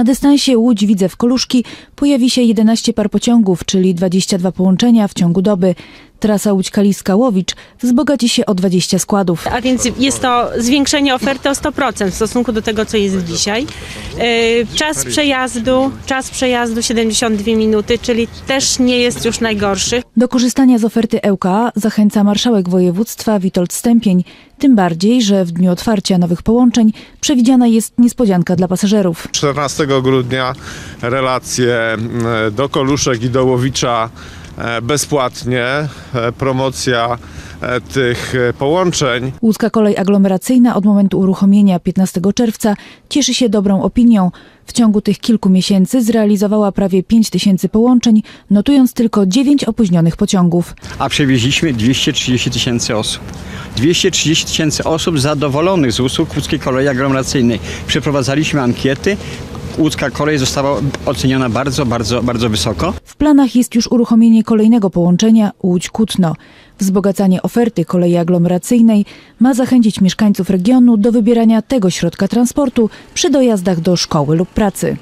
Na dystansie Łódź-Widzew-Koluszki pojawi się 11 par pociągów, czyli 22 połączenia w ciągu doby. Trasa Łódź-Kaliska-Łowicz wzbogaci się o 20 składów. A więc jest to zwiększenie oferty o 100% w stosunku do tego, co jest dzisiaj. Yy, Czas przejazdu, czas przejazdu 72 minuty, czyli też nie jest już najgorszy. Do korzystania z oferty ŁKA zachęca marszałek województwa Witold Stępień, tym bardziej, że w dniu otwarcia nowych połączeń przewidziana jest niespodzianka dla pasażerów. 14 grudnia relacje mm, do Koluszek i do Łowicza e, bezpłatnie. E, Promocja e, tych e, połączeń Łódzka kolej aglomeracyjna od momentu uruchomienia 15 czerwca cieszy się dobrą opinią. W ciągu tych kilku miesięcy zrealizowała prawie 5 tysięcy połączeń, notując tylko 9 opóźnionych pociągów. a przewieźliśmy 230 tysięcy osób. 230 tysięcy osób zadowolonych z usług łódzkiej kolei aglomeracyjnej. Przeprowadzaliśmy ankiety. Łódzka kolej została oceniona bardzo, bardzo, bardzo wysoko. W planach jest już uruchomienie kolejnego połączenia Łódź-Kutno. Wzbogacanie oferty kolei aglomeracyjnej ma zachęcić mieszkańców regionu do wybierania tego środka transportu przy dojazdach do szkoły lub pracy.